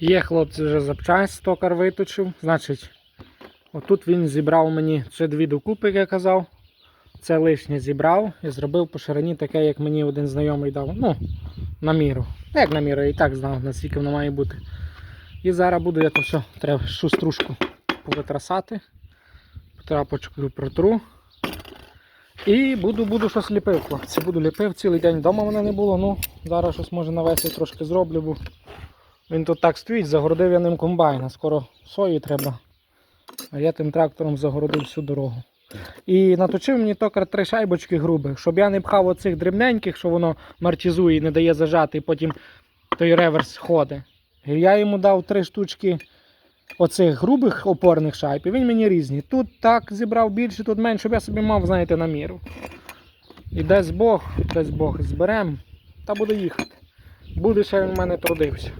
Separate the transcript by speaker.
Speaker 1: Є хлопці вже запчасть, токар виточив. Значить, отут він зібрав мені це дві докупи, як я казав. Це лишнє зібрав і зробив по ширині таке, як мені один знайомий дав. Ну, на міру. Ну, Як на міру, я і так знав, наскільки воно має бути. І зараз буду я то все, треба шуструшку повитрасати. Трапочкою протру. І буду, буду щось ліпив, хлопці. Буду ліпив цілий день вдома мене не було. Ну, зараз щось може на весні трошки зроблю, бо він тут так стоїть, загородив я ним комбайна. Скоро сої треба. А я тим трактором загородив всю дорогу. І наточив мені токар три шайбочки грубих, щоб я не пхав оцих дрібненьких, що воно марчизує і не дає зажати, і потім той реверс ходить. І я йому дав три штучки оцих грубих опорних шайб, і він мені різні. Тут так зібрав більше, тут менше, щоб я собі мав, знаєте, на міру. І дасть Бог, дасть Бог, зберем, та буду їхати. Буде ще він в мене трудився.